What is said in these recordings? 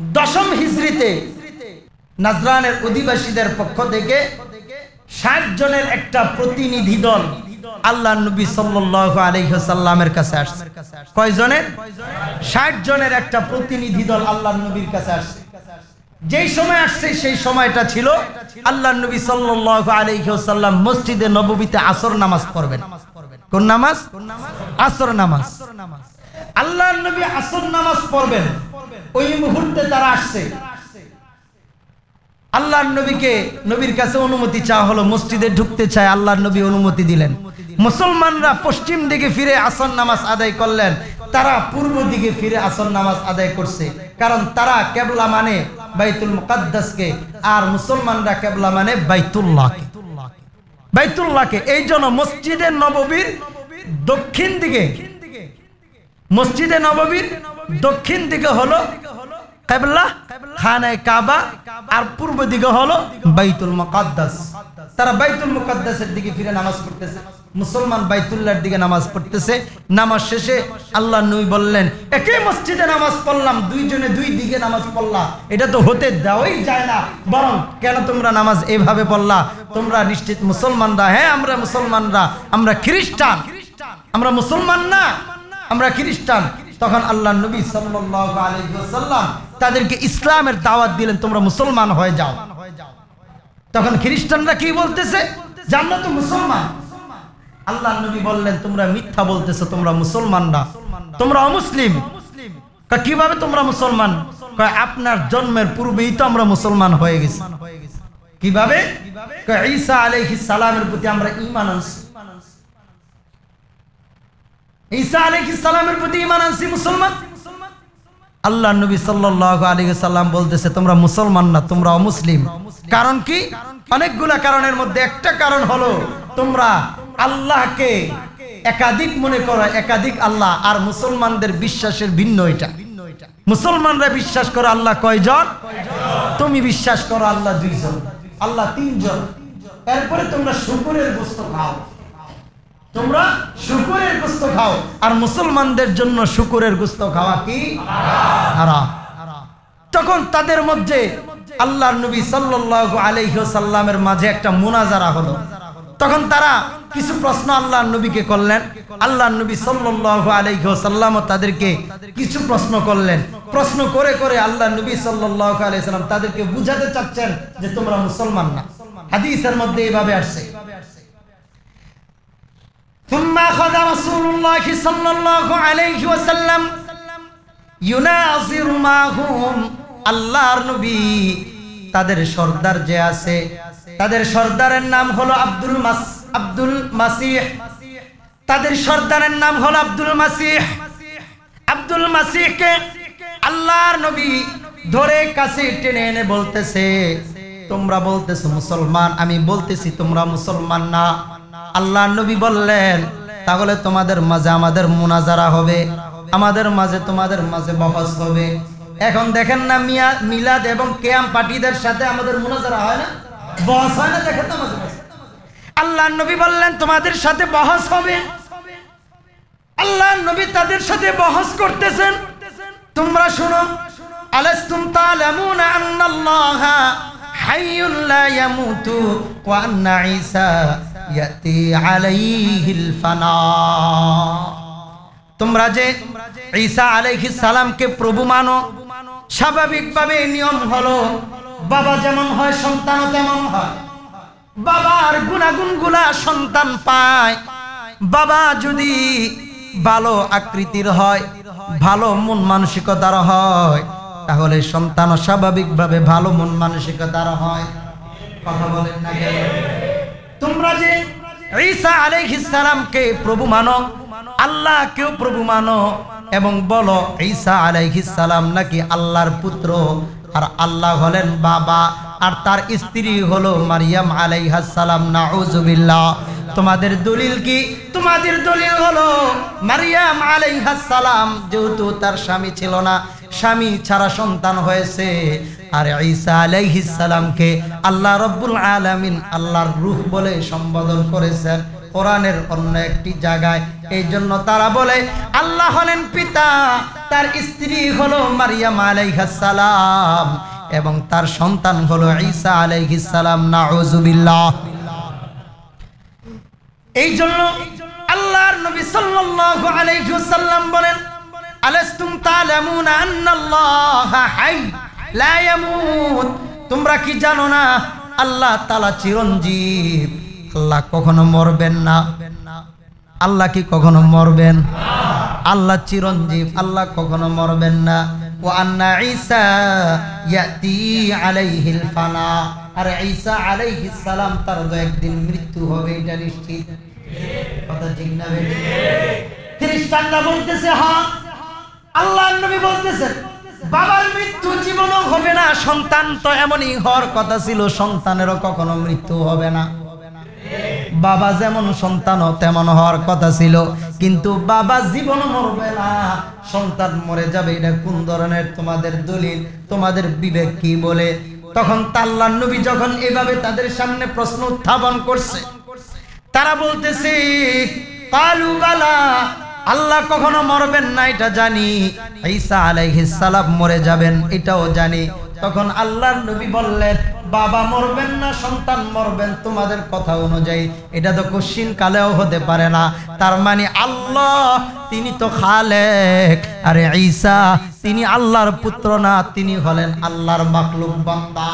দশম হিজড়িতে নাজরানের অধিবাসীদের পক্ষ থেকে ষাট জনের একটা প্রতিনিধি দল আল্লাহ নবী সাল্লামের কাছে আসছে। কয়জনের ষাট জনের একটা প্রতিনিধি দল আল্লাহ নবীর কাছে আসছে। যেই সময় আসছে, সেই সময়টা ছিল আল্লাহ নবী সাল্লাম মসজিদে নববীতে আসর নামাজ পড়বেন। কোন নামাজ? আসর নামাজ। আল্লাহ নবী আসর নামাজ পড়বেন। ওই মুহূর্তে তারা আসছে। আল্লাহর নবীকে নবীর কাছে অনুমতি চাওয়া হলো, মসজিদে ঢুকতে চায় আল্লাহর নবী অনুমতি দিলেন। মুসলমানরা পশ্চিম দিকে ফিরে আসর নামাজ আদায় করলেন। তারা পূর্ব দিকে ফিরে আসর নামাজ আদায় করছে। কারণ তারা কেবলা মানে বাইতুল মুকাদ্দাসকে, আর মুসলমানরা কেবলা মানে বাইতুল্লাহকে। বাইতুল্লাহকে। এই জন্য মসজিদের নববীর দক্ষিণ দিকে মসজিদে নববীর দক্ষিণ দিকে হলো নামাজ মসজিদে নামাজ পড়লাম দুই দিকে নামাজ এটা তো হতে বরং কেন তোমরা নামাজ এইভাবে পড়লা? তোমরা নিশ্চিত মুসলমানরা হ্যাঁ আমরা মুসলমানরা। আমরা খ্রিস্টান খ্রিস্টান। আমরা মুসলমান না। আমরা খ্রিস্টান, তখন আল্লাহ নবী আলাইহি তাদেরকে ইসলামের দাওয়াত দিলেন, তোমরা মুসলমান হয়ে যাও। তখন খ্রিস্টানরা কি বলতেছে? জান্নাত তো মুসলমান। আল্লাহ নবী বললেন, তোমরা মিথ্যা বলতেছো, তোমরা মুসলমানরা তোমরা অমুসলিম। কীভাবে তোমরা মুসলমান? আপনার জন্মের পূর্বেই তো আমরা মুসলমান হয়ে গেছি। কীভাবে? ঈসা আলাইহিস সালামের প্রতি আমরা ঈমান আনছি। ঈসা আলাইহিস সালামের প্রতি ঈমান আনছি, মুসলমান? আল্লাহ নবী সাল্লাল্লাহু আলাইহি সাল্লাম বলতেছে, তোমরা মুসলমান না, তোমরা অমুসলিম। কারণ কি? অনেকগুলা কারণের মধ্যে একটা কারণ হলো, তোমরা আল্লাহকে একাধিক মনে করো, একাধিক আল্লাহ, আর মুসলমানদের বিশ্বাসের ভিন্ন এটা। মুসলমানরা বিশ্বাস করো আল্লাহ কয়জন? তুমি বিশ্বাস করো আল্লাহ দুইজন, আল্লাহ তিনজন। এরপরে তোমরা শুকুরের গোস্ত খাও। তোমরা শুকুরের গোস্ত খাও। আর মুসলমানদের জন্য শুকুরের গোস্ত খাওয়া কি? তখন তাদের মধ্যে আল্লাহর নবী সাল্লাল্লাহু আলাইহি সাল্লামের মাঝে একটা মুনাজারা হলো। তখন তারা কিছু প্রশ্ন আল্লাহর নবীকে করলেন। আল্লাহর নবী সাল্লাল্লাহু আলাইহি সাল্লাম তাদেরকে কিছু প্রশ্ন করলেন। প্রশ্ন করে করে আল্লাহ নবী সাল্লাল্লাহু আলাইহি সাল্লাম তাদেরকে বুঝাতে চাচ্ছেন যে তোমরা মুসলমান না। হাদিসের মধ্যে এইভাবে আসছে। ثم أخذ رسول الله صلى الله عليه وسلم يناظر معهم আল্লাহর নবী তাদের সর্দার যে আছে তাদের সর্দারের নাম হলো আব্দুল মাস আব্দুল মাসিহ তাদের সর্দারের নাম হলো আব্দুল মাসিহ আব্দুল মাসিহকে আল্লাহর নবী ধরে কাছে টেনে এনে বলতেছে তোমরা বলতেছো মুসলমান আমি বলতেছি তোমরা মুসলমান না আল্লাহ নবী বললেন, তাহলে তোমাদের মাঝে আমাদের মুনাজারা হবে, আমাদের মাঝে তোমাদের মাঝে বহস হবে। এখন দেখেন না মিয়া, মিলাদ এবং কেয়াম পার্টিদের সাথে আমাদের মুনাজারা হয় না? বহস হয় না দেখেন আল্লাহ নবী বললেন, তোমাদের সাথে বহস হবে। আল্লাহ নবী তাদের সাথে বহস করতেছেন। তোমরা শুনো, আলাস্তুম তালামুনা আন্নাল্লাহা হাইয়ুন লা ইয়ামুতু ওয়া আন্না ঈসা ইয়াতি আলাইহিল ফানা। তোমরা যে ঈসা আলাইহিস সালামকে প্রভু মানো, স্বাভাবিকভাবে নিয়ম হলো, বাবা যেমন হয়, সন্তানও তেমন হয়। বাবার গুণাগুণগুলা সন্তান পায়। বাবা যদি ভালো আকৃতির হয়, ভালো মন মানসিকতার হয়, তাহলে সন্তান স্বাভাবিকভাবে ভালো মন মানসিকতার হয়। কথা বলেন না? তোমরা যে ঈসা আলাইহিস সালামকে প্রভু মানো, আল্লাহকেও প্রভু মানো এবং বলো, ঈসা আলাইহিস সালাম নাকি আল্লাহর পুত্র? আর আল্লাহ হলেন বাবা, আর তার স্ত্রী হলো মারিয়াম আলাইহাস সালাম নাউজুবিল্লাহ তোমাদের দলিল কি? তোমাদের দলিল হলো, মারিয়াম সালাম যেহেতু তার স্বামী ছিল না, স্বামী ছাড়া সন্তান হয়েছে। আর ঈসা আলাইহিস সালামকে আল্লাহ রব্বুল আলামিন আল্লাহর রূহ বলে সম্বোধন করেছেন কোরআনের অন্য একটি জায়গায়। এই জন্য তারা বলে, আল্লাহ হলেন পিতা, তার স্ত্রী হলো মারিয়াম সালাম এবং তার সন্তান হলো ঈসা আলাইহিস সালাম। নাউজুবিল্লাহ। এই জন্য আল্লাহর নবী সাল্লাল্লাহু আলাইহি ওয়াসাল্লাম বলেন, আলাস্তুম তালামুনা আন্নাল্লাহা হাই, লা ইয়ামুত। তোমরা কি জানো না, আল্লাহ তাআলা চিরঞ্জীব। আল্লাহ কখনো মরবেন না। আল্লাহ কি কখনো মরবেন? আল্লাহ চিরঞ্জীব, আল্লাহ কখনো মরবেন না। ও আন্না ঈসা ইয়াতি আলাইহিল ফানা আর ঈসা আলাইহিস সালাম, তার একদিন মৃত্যু হবে, এটা নিশ্চিত। কথা ঠিক না খ্রিস্টানরা বলতেছে আল্লাহ নবী বলতেছেন, বাবার মৃত্যু জীবনও হবে না, সন্তান তো এমনই হওয়ার কথা ছিল, সন্তানেরও কখনো মৃত্যু হবে না। বাবা যেমন সন্তানও তেমন হওয়ার কথা ছিল, কিন্তু বাবা জীবন মরবে না। সন্তান মরে যাবে, এটা কোন ধরনের তোমাদের দলিল, তোমাদের বিবেক কি বলে? তখন তাল্লার নবী যখন এভাবে তাদের সামনে প্রশ্ন উত্থাপন করছে তারা বলতেছে, কালু বালা, আল্লাহ কখনো মরবেন না, এটা জানি। ঈসা আলাইহিস সালাম মরে যাবেন, এটাও জানি। তখন আল্লাহর নবী বললেন, বাবা মরবেন না, সন্তান মরবেন, তোমাদের কথা অনুযায়ী। এটা তো কশ্চিন কালেও হতে পারে না। তার মানে আল্লাহ, তিনি তো খালেক। আরে ঈসা, তিনি আল্লাহর পুত্র না, তিনি হলেন আল্লাহর মাখলুক বান্দা।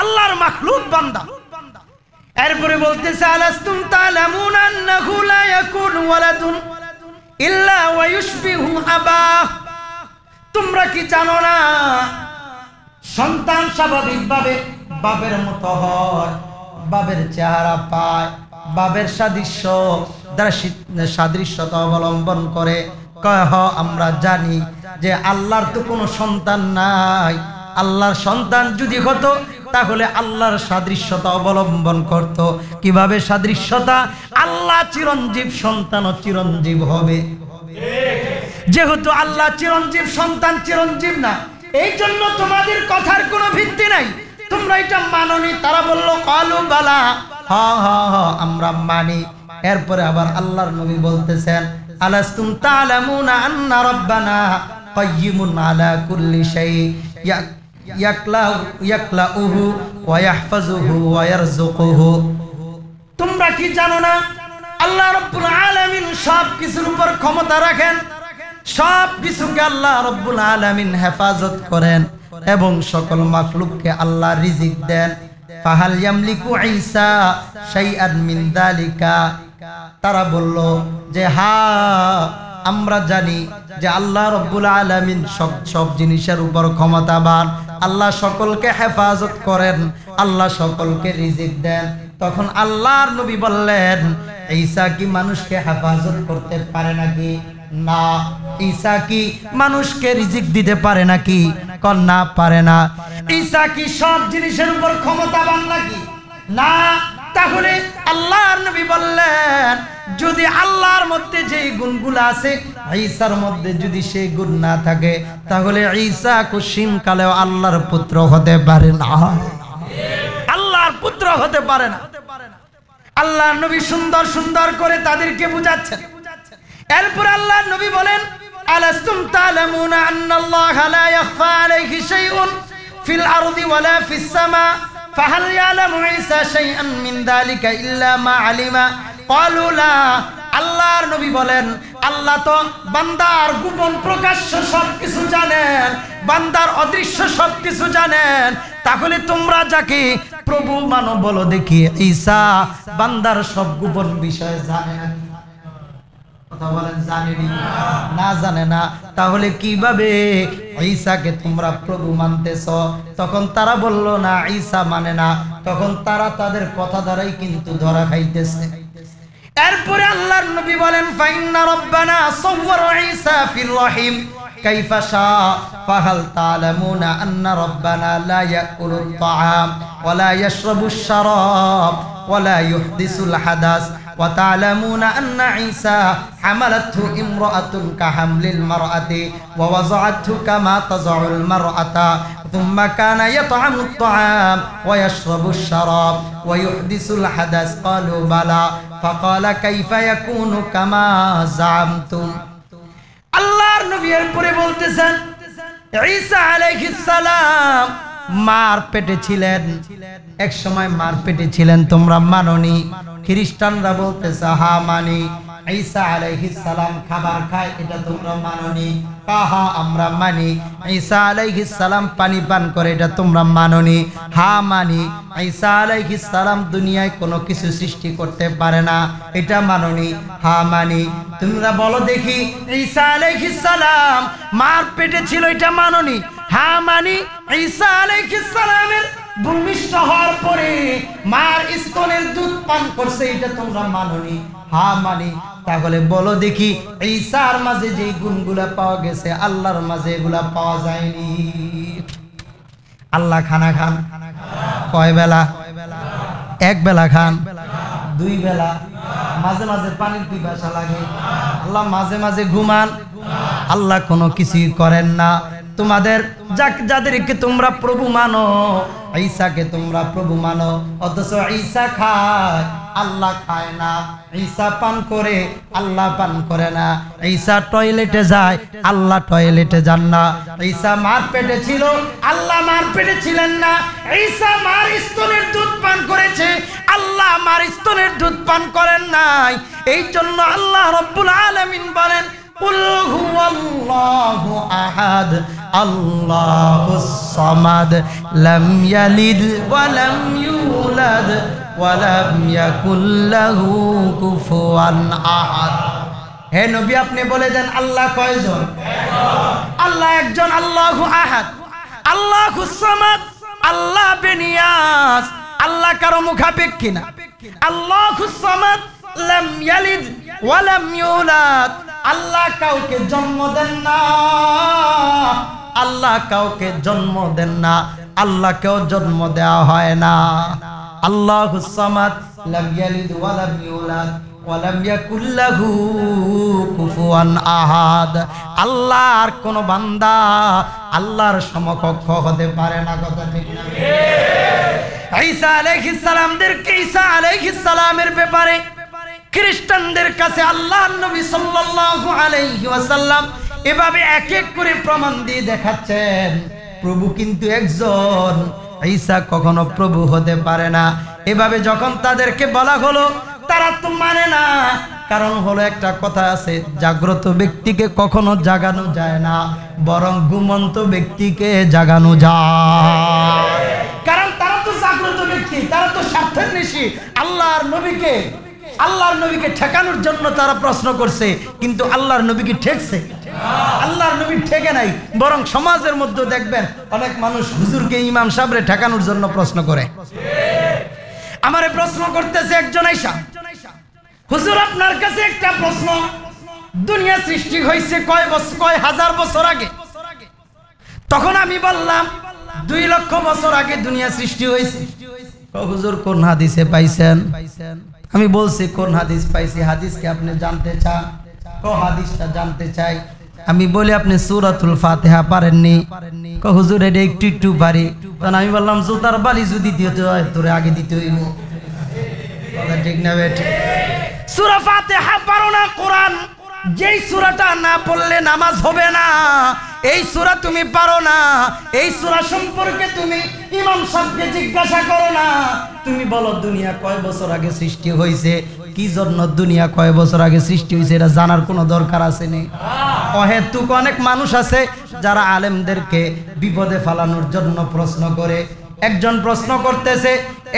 আল্লাহর মাখলুক বান্দা। এরপরে বলতেছে, আলাস্তুম তালামুন আন্নাহু লা ইয়াকুন ওয়ালাদুন ইল্লা ওয়া ইউশবিহু আবা। তোমরা কি জানো না, সন্তান স্বাভাবিকভাবে বাবের মতো হয় বাবের চেহারা পায় বাবের সাদৃশ্য দ্বারা সাদৃশ্যতা অবলম্বন করে, কয়, হ, আমরা জানি যে আল্লাহর তো কোনো সন্তান নাই। আল্লাহর সন্তান যদি হতো তাহলে আল্লাহর সাদৃশ্যতা অবলম্বন করত। কীভাবে সাদৃশ্যতা? আল্লাহ চিরঞ্জীব সন্তানও চিরঞ্জীব হবে। যেহেতু আল্লাহ চিরঞ্জীব সন্তান চিরঞ্জীব না এই জন্য তোমাদের কথার কোনো ভিত্তি নাই। তোমরা এটা মাননি, তারা বলল, কালু বালা। হ হ হ, আমরা মানি। এরপরে আবার আল্লাহর নবী বলতেছেন, আলাস্তুম তালামুনা আন্না রাব্বানা কাইয়িমুন আলা কুল্লি শাই তোমরা কি জানো না? আল্লাহ রব্বুল আলামিন সব কিছুর উপর ক্ষমতা রাখেন। সব কিছুকে আল্লাহ রব্বুল আলামিন হেফাজত করেন এবং সকল মাখলুককে আল্লাহ রিজিক দেন। ফাহাল ইয়ামলিকু ঈসা শাইআন মিন যালিকা তারা বলল যে, হা আমরা জানি যে আল্লাহ রব্বুল আলামিন সব সব জিনিসের উপর ক্ষমতাবান। আল্লাহ সকলকে হেফাজত করেন, আল্লাহ সকলকে রিজিক দেন। তখন আল্লাহর নবী বললেন, ঈসা কি মানুষকে হেফাজত করতে পারে নাকি? না। ঈসা কি মানুষকে রিজিক দিতে পারে নাকি? না, পারে না। ঈসা কি সব জিনিসের উপর ক্ষমতাবান নাকি? না। তাহলে আল্লাহর নবী বললেন, যদি আল্লাহর মধ্যে যে গুণগুলো আছে, ঈসার মধ্যে যদি সেই গুণ না থাকে, তাহলে ঈসা কুসিম কালেও আল্লাহর পুত্র হতে পারে না। আল্লাহর পুত্র হতে পারে না। আল্লাহর নবী সুন্দর সুন্দর করে তাদেরকে বুঝাচ্ছেন। এরপর আল্লাহর নবী বলেন, আলাস্তুম তালামুনা আন্নাল্লাহা লা ইয়াখফা আলাইহি শাইউন ফিল আরদি ওয়ালা ফিস সামা? ফাহাল ইয়ালামু ঈসা শাইআন মিন যালিকা ইল্লা মা আলিমা ক্বালু লা আল্লাহর নবী বলেন, আল্লাহ তো বান্দার গোপন প্রকাশ্য সবকিছু জানেন, বান্দার অদৃশ্য সবকিছু জানেন। তাহলে তোমরা যাকে প্রভু মানো বলো দেখি, ঈসা বান্দার সব গোপন বিষয় জানে না কথা বলেন, জানেনি? না জানে না। তাহলে কীভাবে ঈসাকে তোমরা প্রভু মানতেছ? তখন তারা বলল, না, ঈসা মানে না। তখন তারা তাদের কথা দ্বারাই কিন্তু ধরা খাইতেছে। এরপরে আল্লাহর নবী বলেন, ফাইন্না রব্বানা সাওয়ার ঈসা ফিল রহিম। কাইফা শা ফাহাল তালামুনা আন্না রব্বানা লা ইয়াকুলুত তাআম ওয়ালা লা শারাব ওয়ালা লা হাদাস। وتعلمون أن عيسى حملته امرأة كحمل المرأة ووضعته كما تضع المرأة ثم كان يطعم الطعام ويشرب الشراب ويحدث الحدث قالوا بلى فقال كيف يكون كما زعمتم الله نبي البري بولتسن عيسى عليه السلام মার পেটে ছিলেন। এক সময় মার পেটে ছিলেন তোমরা মাননি। খ্রিস্টানরা বলতেছে, হা, মানি। ঈসা আলাইহিস সালাম খাবার খায়, এটা তোমরা মাননি। কাহা আমরা মানি। ঈসা আলাইহিস সালাম পানি পান করে, এটা তোমরা মাননি। হা, মানি। ঈসা আলাইহিস সালাম দুনিয়ায় কোনো কিছু সৃষ্টি করতে পারে না, এটা মাননি। হা, মানি। তোমরা বলো দেখি, ঈসা আলাইহিস সালাম মার পেটে ছিল, এটা মাননি। হা মানি ঈসা আলাইহিস ভূমিষ্ঠ হওয়ার পরে মার স্তনের দুধ পান করছে, এটা তোমরা মাননি। হা মানি, তাহলে বলো দেখি, ঈসার মাঝে যে গুণগুলা পাওয়া গেছে, আল্লাহর মাঝে এগুলা পাওয়া যায়নি। আল্লাহ খানা খান। কয় বেলা? এক বেলা খান। দুই বেলা। মাঝে মাঝে পানির পিপাসা লাগে। আল্লাহ মাঝে মাঝে ঘুমান। আল্লাহ কোনো কিছুই করেন না। তোমাদের যাদেরকে তোমরা প্রভু মানো, ঈসাকে তোমরা প্রভু মানো, অথচ ঈসা খায়, আল্লাহ খায় না। ঈসা পান করে, আল্লাহ পান করে না। ঈসা টয়লেটে যায়, আল্লাহ টয়লেটে যান না। ঈসা মার পেটে ছিল, আল্লাহ মার পেটে ছিলেন না। ঈসা মার স্তনের দুধ পান করেছে, আল্লাহ মার স্তনের দুধ পান করেন নাই। এই জন্য আল্লাহ রব্বুল আলামিন বলেন আহাদ আল্লাহুস সামাদ লাম ইয়ালিদ ওয়া লাম ইউলাদ ওয়া আহাদ হে নবী, আপনি বলে দেন, আল্লাহ কয়জন? আল্লাহ একজন, আল্লাহ আহাদ। আল্লাহ সামাদ, আল্লাহ বেনিয়াস আল্লাহ কারও মুখাপেক্ষী না। আল্লাহুস সামাদ, লাম ইয়ালিদ ইউলাদ। আল্লাহ কাউকে জন্ম দেন না। আল্লাহ কাউকে জন্ম দেন না। আল্লাহকেও জন্ম দেওয়া হয় না। আল্লাহ সামাদ লাম ইয়ালিদ ওয়া লাম ইউলাদ ওয়ালাম আহাদ। আল্লাহর কোন বান্দা আল্লাহর সমকক্ষ হতে পারে না, কথা ঠিক না? ঈসা আলাইহিস সালামদেরকে ঈসা আলাইহিস সালামের ব্যাপারে খ্রিস্টানদের কাছে আল্লাহ নবী সাল্লাল্লাহু আলাইহি ওয়াসাল্লাম এভাবে এক এক করে প্রমাণ দিয়ে দেখাচ্ছেন। প্রভু কিন্তু একজন। ঈসা কখনো প্রভু হতে পারে না। এভাবে যখন তাদেরকে বলা হলো, তারা তো মানে না। কারণ হলো একটা কথা আছে, জাগ্রত ব্যক্তিকে কখনো জাগানো যায় না, বরং ঘুমন্ত ব্যক্তিকে জাগানো যায়। কারণ তারা তো জাগ্রত ব্যক্তি, তারা তো স্বার্থের নিশি। আল্লাহর নবীকে আল্লাহর নবীকে ঠেকানোর জন্য তারা প্রশ্ন করছে, কিন্তু আল্লাহর নবীকে ঠেকছে? আল্লাহর নবী ঠেকে নাই, বরং সমাজের মধ্যে দেখবেন অনেক মানুষ হুজুরকে ইমাম সাহেবরে ঠেকানোর জন্য প্রশ্ন করে। আমারে প্রশ্ন করতেছে একজন আইসা। হুজুর, আপনার কাছে একটা প্রশ্ন। দুনিয়া সৃষ্টি হয়েছে কয় বছর কয় হাজার বছর আগে? তখন আমি বললাম, দুই লক্ষ বছর আগে দুনিয়া সৃষ্টি হয়েছে। হুজুর, কোন হাদিসে পাইছেন? আমি বলছি, কোন হাদিস পাইছি? হাদিসকে আপনি জানতে চান? ও হাদিসটা জানতে চাই? আমি বলি, আপনি সুরাতুল ফাতেহা পারেননি। ক, হুজুর, এটা একটু একটু পারি তখন আমি বললাম, জুতার বালি যদি দিতে হয়, তোরে আগে দিতে হইব। কথা ঠিক না বেঠিক সুরা ফাতিহা পারো না, কোরআন যেই সূরাটা না পড়লে নামাজ হবে না, এই সূরা তুমি পারো না, এই সূরা সম্পর্কে তুমি ইমাম সাহেবকে জিজ্ঞাসা করো না। তুমি বলো, দুনিয়া কয় বছর আগে সৃষ্টি হয়েছে? কি জন্য দুনিয়া কয় বছর আগে সৃষ্টি হয়েছে? এটা জানার কোনো দরকার আছে নি? অহেতুক অনেক মানুষ আছে যারা আলেমদেরকে বিপদে ফালানোর জন্য প্রশ্ন করে। একজন প্রশ্ন করতেছে,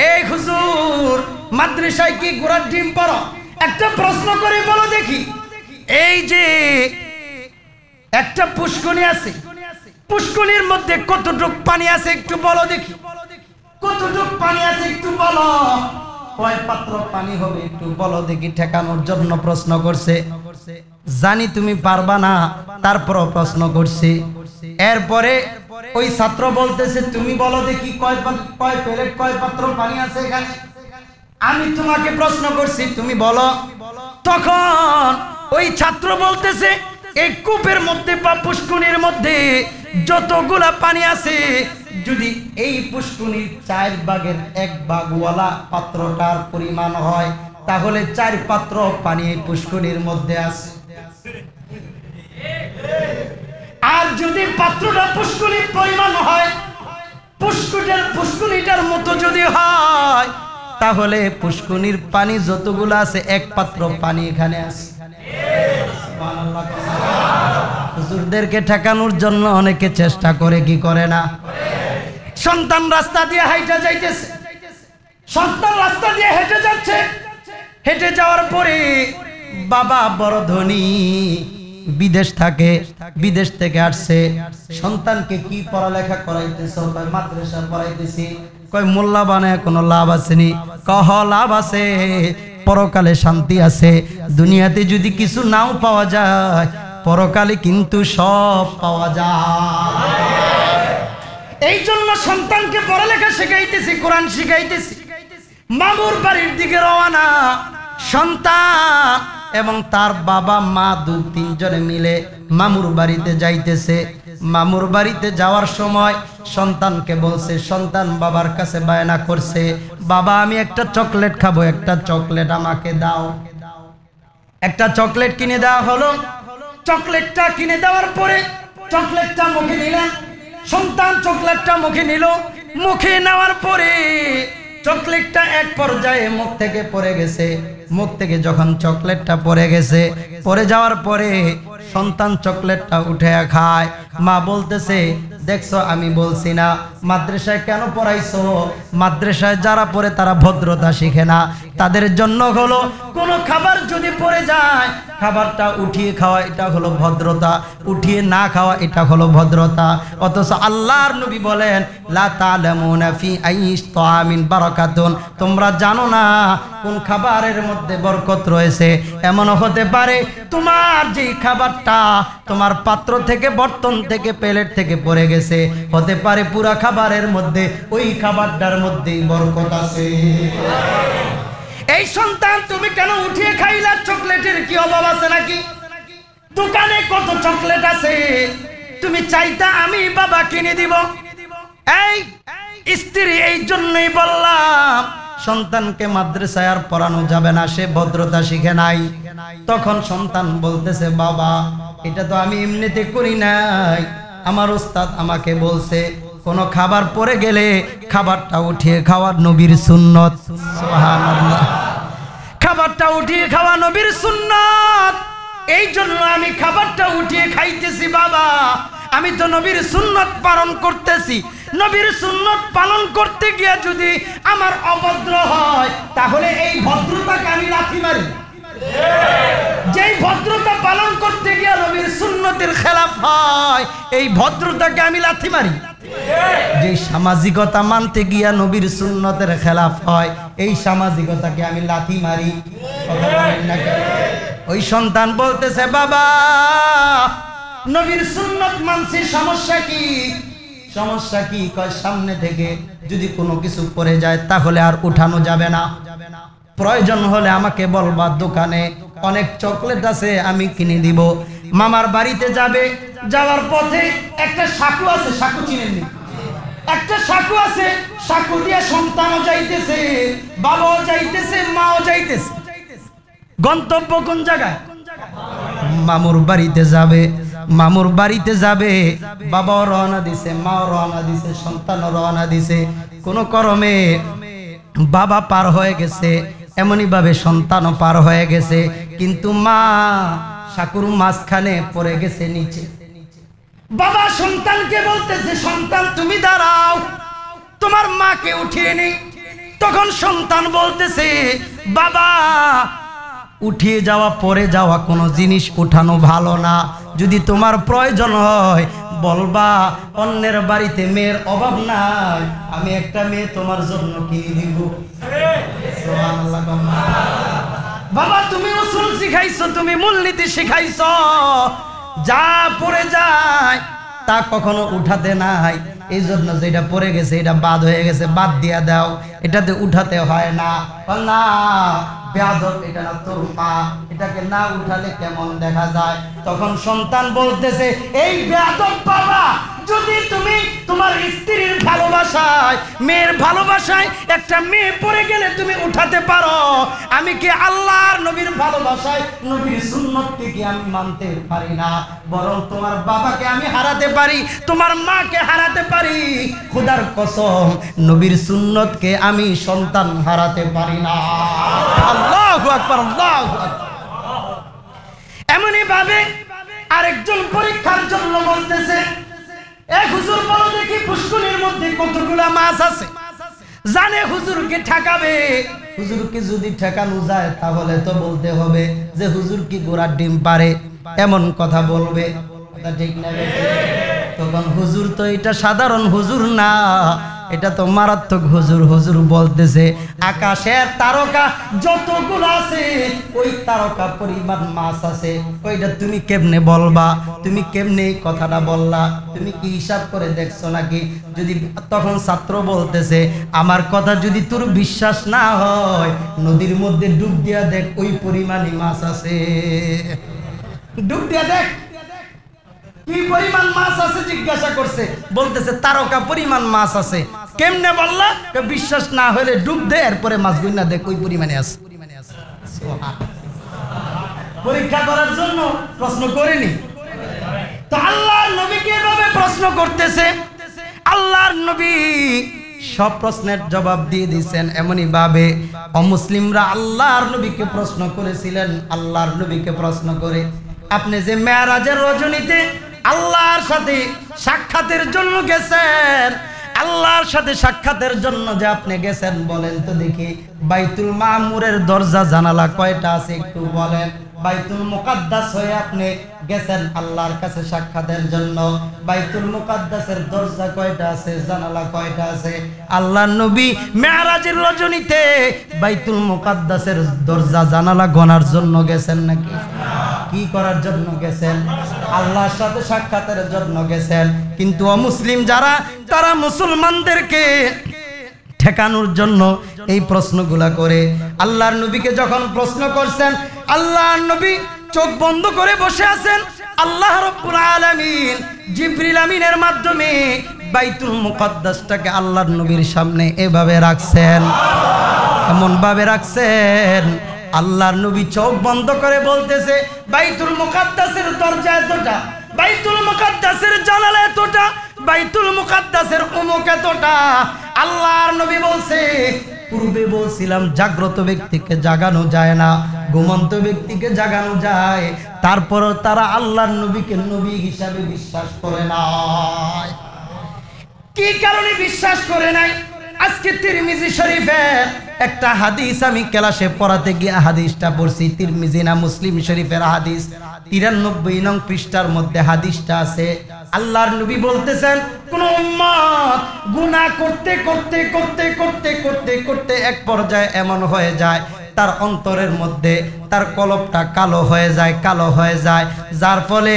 এই হুজুর, মাদ্রাসায় কি গোড়ার ডিম পড়ো একটা প্রশ্ন করে বলো দেখি। এই যে একটা পুষ্কনি আছে, পুষ্কনির মধ্যে কতটুক পানি আছে একটু বলো দেখি। কতটুক পানি আছে একটু বলো। কয় পাত্র পানি হবে একটু বলো দেখি, ঠেকানোর জন্য প্রশ্ন করছে। জানি তুমি পারবা না, তারপরও প্রশ্ন করছি। এরপরে ওই ছাত্র বলতেছে, তুমি বলো দেখি কয় কয় প্লেট কয় পাত্র পানি আছে এখানে? আমি তোমাকে প্রশ্ন করছি, তুমি বলো। তখন ওই ছাত্র বলতেছে এই কূপের মধ্যে বা পুষ্কুনির মধ্যে যতগুলা পানি আছে, যদি এই পুষ্কুনির চার ভাগের এক ভাগওয়ালা পাত্রটার পরিমাণ হয়, তাহলে চার পাত্র পানি এই পুষ্কুনির মধ্যে আছে। আর যদি পাত্রটা পুষ্কুনির পরিমাণ হয় পুষ্কুটার পুষ্কুনিটার মতো যদি হয় তাহলে পুষ্কুনির পানি যতগুলো আছে, এক পাত্র পানি এখানে আছে। হুজুরদেরকে ঠেকানোর জন্য অনেকে চেষ্টা করে, কি করে না? সন্তান রাস্তা দিয়ে হাইটা যাইতেছে। সন্তান রাস্তা দিয়ে হেঁটে যাচ্ছে। হেঁটে যাওয়ার পরে বাবা বড় ধনী, বিদেশ থাকে, বিদেশ থেকে আসছে। সন্তানকে কি পড়ালেখা করাইতেছ? মাদ্রাসা পড়াইতেছি। কয়, মোল্লা বানায় কোনো লাভ আসেনি কহ, লাভ আছে, পরকালে শান্তি আছে। দুনিয়াতে যদি কিছু নাও পাওয়া যায়, পরকালে কিন্তু সব পাওয়া যায়। এই জন্য সন্তানকে পড়ালেখা শেখাইতেছি, কোরআন শিখাইতেছি। মামুর বাড়ির দিকে রওনা। সন্তান এবং তার বাবা, মা দু তিনজনে মিলে মামুর বাড়িতে যাইতেছে। মামুর বাড়িতে যাওয়ার সময় সন্তানকে বলছে, সন্তান বাবার কাছে বায়না করছে। বাবা, আমি একটা চকলেট খাব। একটা চকলেট আমাকে দাও। একটা চকলেট কিনে দেওয়া হলো। চকলেটটা কিনে দেওয়ার পরে চকলেটটা মুখে নিলেন। সন্তান চকলেটটা মুখে নিল। মুখে নেওয়ার পরে চকলেটটা এক পর্যায়ে মুখ থেকে পড়ে গেছে। মুখ থেকে যখন চকলেটটা পড়ে গেছে, পড়ে যাওয়ার পরে সন্তান চকলেটটা উঠে খায়। মা বলতেছে, দেখছ, আমি বলছি না, মাদ্রাসায় কেন পড়াইছো? মাদ্রাসায় যারা পড়ে তারা ভদ্রতা শিখে না। তাদের জন্য হলো, কোনো খাবার যদি পড়ে যায় খাবারটা উঠিয়ে খাওয়া এটা হলো ভদ্রতা, উঠিয়ে না খাওয়া এটা হলো ভদ্রতা। অথচ আল্লাহর নবী বলেন, লা তালামুনা ফি আইস তামিন বারাকাতুন। তোমরা জানো না কোন খাবারের মধ্যে বরকত রয়েছে। এমন হতে পারে তোমার যেই খাবারটা তোমার পাত্র থেকে, বর্তন থেকে, প্লেট থেকে পড়ে গেছে। হতে পারে পুরা খাবারের মধ্যে ওই খাবারটার মধ্যেই বরকত আছে। এই সন্তান তুমি কেন উঠিয়ে খাইলা? চকলেটের কি অভাব আছে নাকি? দোকানে কত চকলেট আছে? তুমি চাইতা আমি বাবা কিনে দিব। এই স্ত্রী এই জন্যই বললাম, সন্তানকে মাদ্রাসায় আর পড়ানো যাবে না, সে ভদ্রতা শিখে নাই। তখন সন্তান বলতেছে, বাবা, এটা তো আমি এমনিতে করি নাই। আমার ওস্তাদ আমাকে বলছে কোন খাবার পরে গেলে খাবারটা উঠিয়ে খাওয়ার নবীর সুন্নত। খাবারটা উঠিয়ে খাওয়া নবীর সুন্নত। এই জন্য আমি খাবারটা উঠিয়ে খাইতেছি, বাবা। আমি তো নবীর সুন্নত পালন করতেছি। নবীর সুন্নত পালন করতে গিয়ে যদি আমার অভদ্র হয়, তাহলে এই ভদ্রতাকে আমি লাথি মারি। যেই ভদ্রতা পালন করতে গিয়ে নবীর সুন্নতের খেলাফ হয়, এই ভদ্রতাকে আমি লাথি মারি। যে সামাজিকতা মানতে গিয়া নবীর সুন্নতের খেলাফ হয়, এই সামাজিকতাকে আমি লাথি মারি? ওই সন্তান বলতেছে, বাবা, নবীর সুন্নত মানছি, সমস্যা কি? সমস্যা কি? কয়, সামনে থেকে যদি কোনো কিছু পড়ে যায়, তাহলে আর উঠানো যাবে না। প্রয়োজন হলে আমাকে বলবা দোকানে অনেক চকলেট আছে, আমি কিনে দিব। মামার বাড়িতে যাবে, যাওয়ার পথে একটা সাকু আছে, সাকু চিনেন নি? একটা সাকু আছে, সাকু দিয়ে সন্তানও যাইতেছে, বাবাও যাইতেছে, মাও যাইতেছে। গন্তব্য কোন জায়গায়? মামুর বাড়িতে যাবে, মামুর বাড়িতে যাবে, বাবাও রওনা দিছে, মাও রওনা দিছে, সন্তানও রওনা দিছে। কোন করমে বাবা পার হয়ে গেছে, এমনই ভাবে সন্তানও পার হয়ে গেছে, কিন্তু মা সাকুর মাঝখানে পড়ে গেছে নিচে। বাবা, সন্তানকে বলতেছে, সন্তান, তুমি দাঁড়াও। তোমার মাকে উঠিয়ে নেই তখন সন্তান বলতেছে, বাবা, উঠিয়ে যাওয়া, পরে যাওয়া কোনো জিনিস উঠানো ভালো না। যদি তোমার প্রয়োজন হয়, বলবা, অন্যের বাড়িতে মেয়ের অভাব নাই, আমি একটা মেয়ে তোমার জন্য কিনে দিব। বাবা, তুমি উসুল শিখাইছো, তুমি মূলনীতি শিখাইছো। যা পড়ে যায়, তা কখনো উঠাতে নাই। এই জন্য যেটা পড়ে গেছে, এটা বাদ হয়ে গেছে, বাদ দিয়া দাও। এটাতে উঠাতে হয় না। না। বেয়াদব, এটা না তোর এটাকে না উঠালে কেমন দেখা যায়? তখন সন্তান বলতেছে, এই বেয়াদব বাবা, যদি তুমি তোমার স্ত্রীর ভালোবাসায়, মেয়ের ভালোবাসায় একটা মেয়ে পড়ে গেলে তুমি উঠাতে পারো, আমি কি আল্লাহর নবীর ভালোবাসায় নবীর সুন্নতকে কি আমি মানতে পারি না? বরং তোমার বাবাকে আমি হারাতে পারি, তোমার মাকে হারাতে পারি। খোদার কসম, নবীর সুন্নতকে আমি সন্তান হারাতে পারি না। এমনই ভাবে আরেকজন পরীক্ষার জন্য বলতেছে এক হুজুর, বলো দেখি পুষ্করির মধ্যে কতগুলা মাছ আছে? জানে হুজুরকে ঠেকাবে? হুজুরকে যদি ঠেকানো যায়, তাহলে তো বলতে হবে যে হুজুর কি গোড়ার ডিম পারে এমন কথা বলবে। ঠিক না তখন হুজুর তো এটা সাধারণ হুজুর না। এটা তো মারাত্মক হুজুর হুজুর বলতেছে, আকাশের তারকা যতগুলো আছে, ওই তারকা পরিমাণ মাছ আছে। ওইটা তুমি কেমনে বলবা? তুমি কেমনে কথাটা বললা? তুমি কি হিসাব করে দেখছ নাকি? যদি তখন ছাত্র বলতেছে, আমার কথা যদি তোর বিশ্বাস না হয়, নদীর মধ্যে ডুব দিয়া দেখ, ওই পরিমাণই মাছ আছে। ডুব দিয়া দেখ। কি পরিমাণ মাছ আছে জিজ্ঞাসা করছে? বলতেছে, তারকা পরিমাণ মাছ আছে। কেমনে বললা? বিশ্বাস না হলে ডুব দে, এরপরে মাছ গুইনা দেখ ওই পরিমাণে আছে? পরীক্ষা করার জন্য প্রশ্ন করেনি। তো নবীকে এভাবে প্রশ্ন করতেছে? আল্লাহর নবী সব প্রশ্নের জবাব দিয়ে দিয়েছেন এমনই ভাবে, অমুসলিমরা আল্লাহর নবীকে প্রশ্ন করেছিলেন, আল্লাহর নবীকে প্রশ্ন করে। আপনি যে মেয়ারাজের রজনীতে আল্লাহর সাথে সাক্ষাতের জন্য গেছেন। আল্লাহর সাথে সাক্ষাতের জন্য যে আপনি গেছেন, বলেন তো দেখি। বাইতুল মামুরের দরজা জানালা কয়টা আছে একটু বলেন। বাইতুল মুকাদ্দাস হয়ে আপনি গেছেন আল্লাহর কাছে সাক্ষাতের জন্য। বাইতুল মুকাদ্দাসের দরজা কয়টা আছে, জানালা কয়টা আছে? আল্লাহর নবী মেরাজের রজনীতে বাইতুল মুকাদ্দাসের দরজা, জানালা গনার জন্য গেছেন নাকি? কি করার জন্য গেছেন? আল্লাহর সাথে সাক্ষাতের জন্য গেছেন। কিন্তু অমুসলিম যারা, তারা মুসলমানদেরকে ঠেকানোর জন্য এই প্রশ্নগুলা করে। আল্লাহর নবীকে যখন প্রশ্ন করছেন আল্লাহর নবী চোখ বন্ধ করে বসে আছেন। আল্লাহ রব্বুল আলামিন জিবরিল আমিনের মাধ্যমে বাইতুল মুকদ্দাসটাকে আল্লাহর নবীর সামনে এভাবে রাখছেন। এমন ভাবে রাখছেন। আল্লাহর নবী চোখ বন্ধ করে বলতেছে, বাইতুল মুকাদ্দাসের দরজা এতটা, বাইতুল মুকাদ্দাসের জানালা এতটা, বাইতুল মুকাদ্দাসের অমুক এতটা। আল্লাহর নবী বলছে পূর্বে বলছিলাম, জাগ্রত ব্যক্তিকে জাগানো যায় না, ঘুমন্ত ব্যক্তিকে জাগানো যায়। তারপরও তারা আল্লাহর নবীকে নবী হিসাবে বিশ্বাস করে না কি কারণে বিশ্বাস করে নাই? আজকে তিরমিজি শরীফের একটা হাদিস আমি ক্লাসে পড়াতে গিয়ে হাদিসটা পড়ছি। তিরমিজি না মুসলিম শরীফের হাদিস। তিরানব্বই নং পৃষ্ঠার মধ্যে হাদিসটা আছে। আল্লাহর নবী বলতেছেন, কোন গুনাহ করতে করতে করতে করতে করতে করতে এক পর্যায়ে এমন হয়ে যায় তার অন্তরের মধ্যে তার কলপটা কালো হয়ে যায়, কালো হয়ে যায়। যার ফলে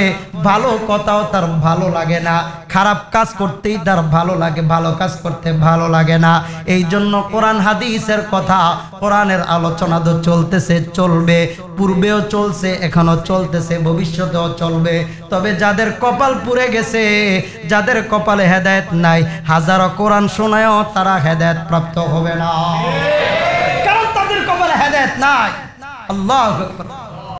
ভালো কথাও তার ভালো লাগে না। খারাপ কাজ করতেই তার ভালো লাগে, ভালো কাজ করতে ভালো লাগে না। এই জন্য কোরআন হাদিসের কথা, কোরআনের আলোচনা তো চলতেছে, চলবে। পূর্বেও চলছে, এখনও চলতেছে, ভবিষ্যতেও চলবে। তবে যাদের কপাল পুড়ে গেছে, যাদের কপালে হেদায়েত নাই, হাজারো কোরআন শোনায়ও তারা হেদায়েত প্রাপ্ত হবে না। নাই আল্লাহ